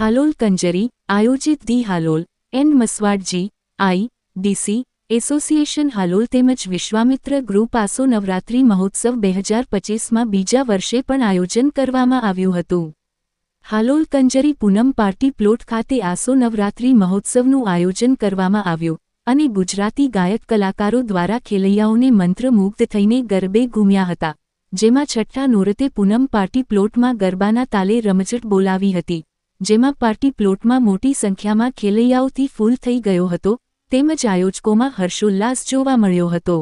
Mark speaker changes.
Speaker 1: હાલોલ કંજરી, આયોજિત the Halol, N મસવાડજી, આઈ, DC, association Halol તેમજ વિશ્વામિત્ર ગ્રુપ આસો નવરાત્રી મહોત્સવ બે હજાર પચીસમાં બીજા વર્ષે પણ આયોજન કરવામાં આવ્યું હતું. હાલોલ કંજરી પૂનમ પાર્ટી પ્લોટ ખાતે આસો નવરાત્રિ મહોત્સવનું આયોજન કરવામાં આવ્યું અને ગુજરાતી ગાયક કલાકારો દ્વારા ખેલૈયાઓને મંત્રમુગ્ધ થઈને ગરબે ઘૂમ્યા હતા, જેમાં છઠ્ઠા નોરતે પૂનમ પાર્ટી પ્લોટમાં ગરબાના તાલે રમઝટ બોલાવી હતી. જેમાં પાર્ટી પ્લોટમાં મોટી સંખ્યામાં ખેલૈયાઓથી ફૂલ થઈ ગયો હતો, તેમજ આયોજકોમાં હર્ષોલ્લાસ જોવા મળ્યો હતો.